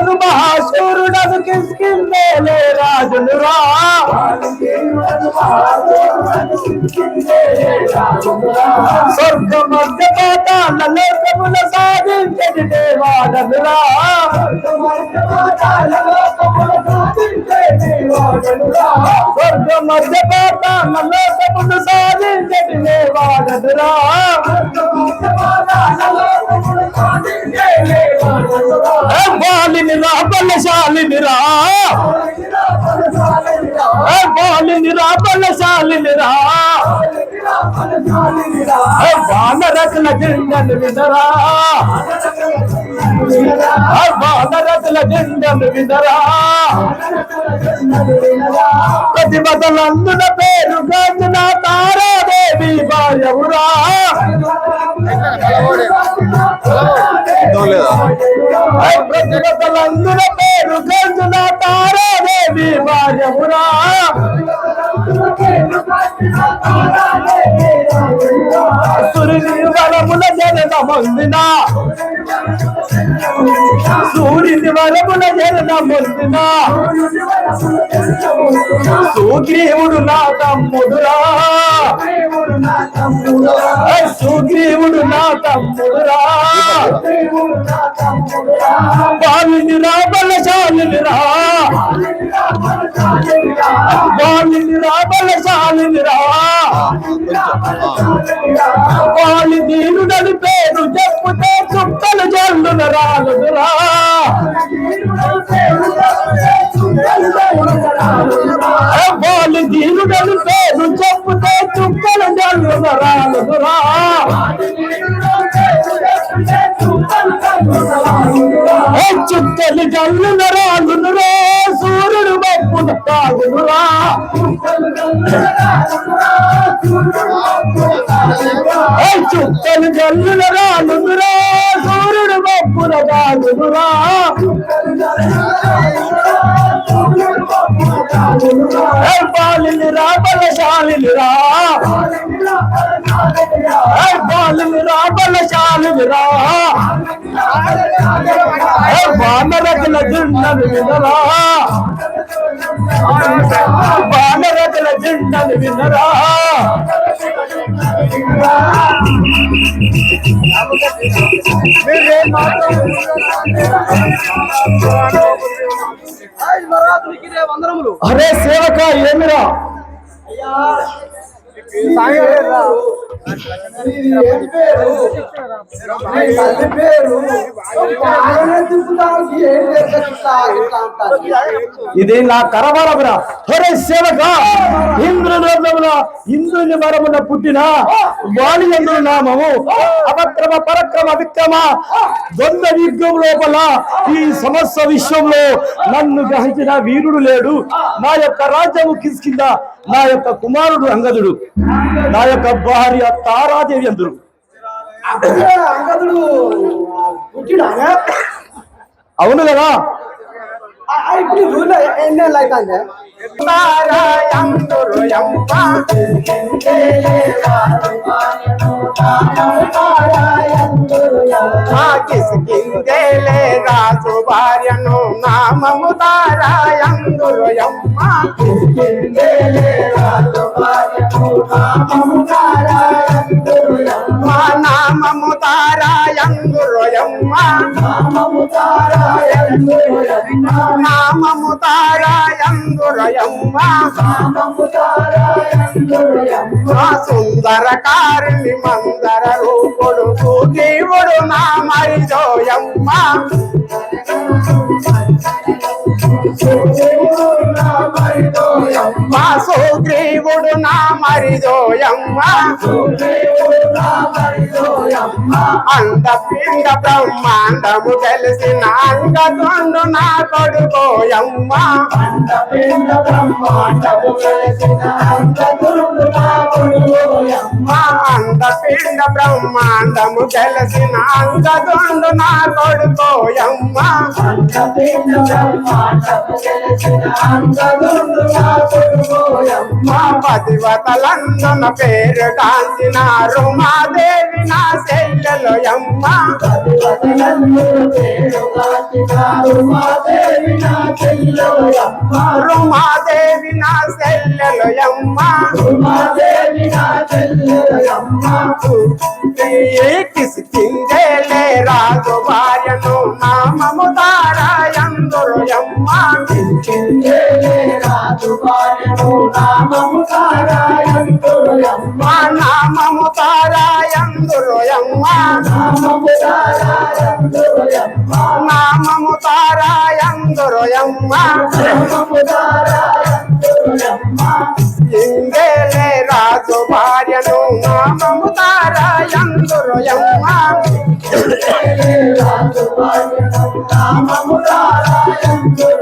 వాల్మీకివను మహాశూరుడను కిందే రాజును స్వర్గ మధ్య పాతాల లోకముల సాధించని దేవాడనురా స్వర్గ మధ్య పాతాల లోకములు సాధించని దేవాడనురా రా బాలిని రా బలశాలిని రా బాలిని రా బలశాలిని రా. వానరకుల జిండను వినరా. వానరకుల జిండను వినరా. ప్రతిభతలందున పేరు గంజన తారాదేవి భార్యవురా ఏ పేరు గంజున తారాదేవి భార్యమురా సూర్యుని వరముల జనన పొందిన సూర్యుని వరముల జనన పొందిన సుగ్రీవుడు నా తమ్ముడురా సుగ్రీవుడు నా తమ్ముడురా బాలిని రా బలశాలిని రా బాలిని రా బలశాలిని రా వాలి దీనుడని పేరు చెప్పుతే చుట్టలు జల్లున రాలుదురా. వాళ్ళు వాలి దీనుడని పేరు చెప్పుతే చుట్టలు జల్లున రాలుదురా ఏ చుట్టలు సూర్యుడు మప్పున తాగునురా చుక్కలు జల్లు జల్లున సూర్యుడు మప్పున తాగునురా బాలిని రా బలశాలిని రా. బాలిని రా. బలశాలిని రా ఏ వానరకుల వినరా వానరకుల జిండను వినరా మీరే వందరములు అరే సేవక ఏమిరా? ఇది నా కరవరమురా హరే సేవక. ఇంద్రులోకమున ఇంద్రుని వరమున పుట్టిన వాణి ఎందుడు నామము. అపక్రమ పరక్రమ విక్రమ ద్వంద్వ విగ్రహం లోపల ఈ సమస్త విశ్వంలో నన్ను గ్రహించిన వీరుడు లేడు. నా యొక్క రాజ్యము కిస్కింద నా యొక్క కుమారుడు అంగదుడు. నా యొక్క భార్య తారాదేవి అందరు అవును కదా? ఇప్పుడు రూల్ ఎన్నేళ్ళు అవుతుంది కిందేలే రాజు భార్యను నామము తారాయందురు యమ్మ నామము యమ్మ సుందర కారిణి మందర రూపుడు దేవుడు నా మరిజోయమ్మ మా సుగ్రీవుడు నా మరిదోయమ్మ అంత పిండ బ్రహ్మాండము తెలిసిన అంగతుండు నా కొడుకోయమ్మ మా అంత పిండ బ్రహ్మాండము తెలిసిన అంగతుండు నా కొడుకోయమ్మ I'm మా పతివతల అందున పేరు కాంచిన రుమాదేవి నా సెల్లెలు యమ్మ రుమాదేవి నా సెల్లెలు యమ్మ కిసికిందేలే రాజు భార్యను నామము తారాయందురు యమ్మ మా నామము తారాయందురు యమ్మ. నామము తారాయందురు యమ్మ. ఇంగేలే రాజు భార్యను నామము తారాయందురు యమ్మ. మా నామము తారాయందురు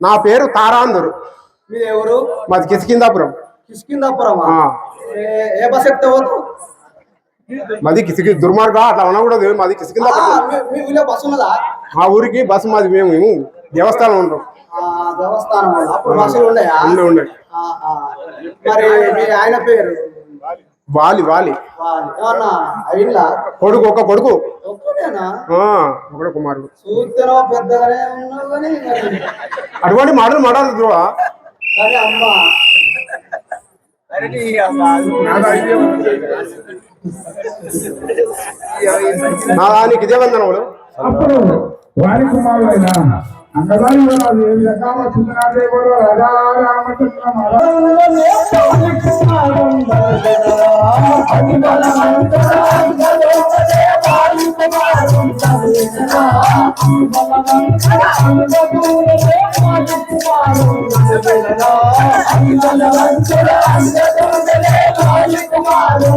నా పేరు తారాందురు మీరు ఎవరు మాది కిసికిందాపురం కిష్కిందాపురం ఆ. ఏ బస్ ఎక్కితే పోతారు మాది కిసికి దుర్మార్గం అట్లా అనకూడదు మాది మీ- ఊళ్ళో బస్సు ఉన్నదా? మా ఊరికి బస్సు మాది మేము దేవస్థానం ఉంటాం దేవస్థానం. అప్పుడు బస్సులు ఉన్నాయా ఉండే ఉండే. ఆ, ఆ. మరి మీ ఆయన పేరు? వాలి వాలి. కొడుకు ఒక కొడుకు. ఒకడే కుమారుడు. అటువంటి మాటలు మాట్లాడదు ధ్రువ కానీ అమ్మ నా దానికి ఇదే వందనములు అప్పుడు వారి కుమారుడైన అంగదారి రాజు ఏ విధంగా రాజా రామచంద్ర వాడలు వాడలు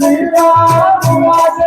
मेला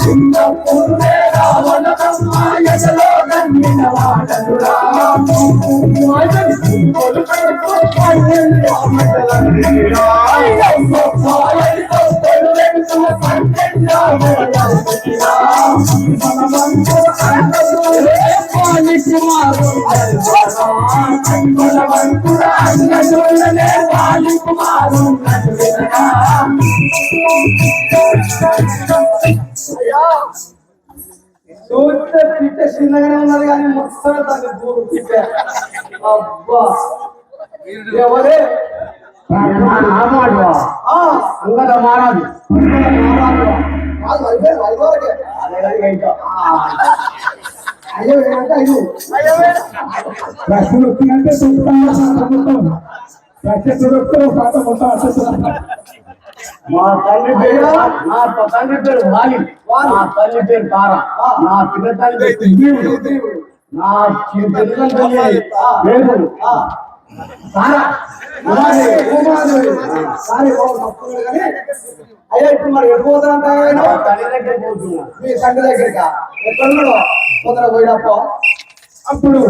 చిన్న పూర్ణ రావణ కమ్మాయలో కన్నిన వాడనురా Yeah. చూస్తే పిట్ట చిన్నగానే ఉన్నది కానీ మొత్తం దాన్ని దూరు పిట్ట అబ్బా ఎవరే ఆ, అంగద మహారాజు అయ్యో ఏంటంటే అయ్యో ప్రశ్నలు ప్రత్యక్ష మొత్తం అసలు మా తల్లి పేరు నా తండ్రి పేరు వాలి నా తల్లి పేరు తార నా పిల్ల తల్లి పేరు. నా పిల్లల తల్లి పేరు తార. అయ్యా ఇప్పుడు మరి ఎటు? తల్లి దగ్గర పోతున్నా మీ తండ్రి దగ్గరకా? ఎక్కడ అప్పుడు